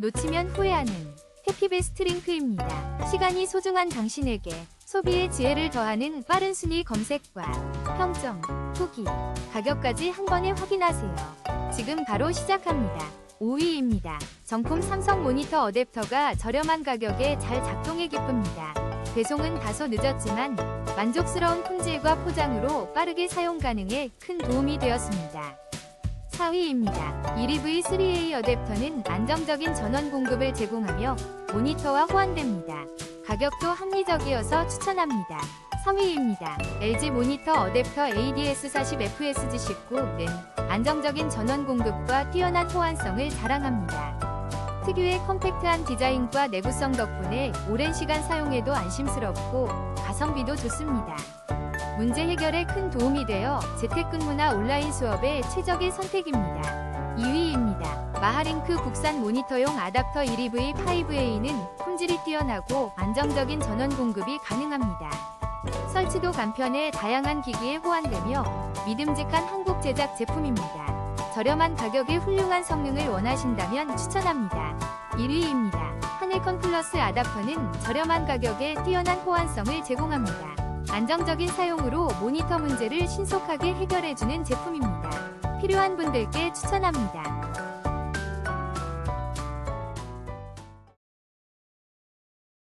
놓치면 후회하는 해피베스트 링크입니다. 시간이 소중한 당신에게 소비의 지혜를 더하는 빠른 순위 검색과 평점, 후기, 가격까지 한 번에 확인하세요. 지금 바로 시작합니다. 5위입니다. 정품 삼성 모니터 어댑터가 저렴한 가격에 잘 작동해 기쁩니다. 배송은 다소 늦었지만 만족스러운 품질과 포장으로 빠르게 사용 가능해 큰 도움이 되었습니다. 4위입니다. 1EV3A 어댑터는 안정적인 전원 공급을 제공하며 모니터와 호환됩니다. 가격도 합리적이어서 추천합니다. 3위입니다. LG 모니터 어댑터 ADS40FSG19는 안정적인 전원 공급과 뛰어난 호환성을 자랑합니다. 특유의 컴팩트한 디자인과 내구성 덕분에 오랜 시간 사용해도 안심스럽고 가성비도 좋습니다. 문제 해결에 큰 도움이 되어 재택근무나 온라인 수업에 최적의 선택입니다. 2위입니다. 마하링크 국산 모니터용 아답터 1EV5A는 품질이 뛰어나고 안정적인 전원 공급이 가능합니다. 설치도 간편해 다양한 기기에 호환되며 믿음직한 한국 제작 제품입니다. 저렴한 가격에 훌륭한 성능을 원하신다면 추천합니다. 1위입니다. 하늘컨 플러스 아답터는 저렴한 가격에 뛰어난 호환성을 제공합니다. 안정적인 사용으로 모니터 문제를 신속하게 해결해주는 제품입니다. 필요한 분들께 추천합니다.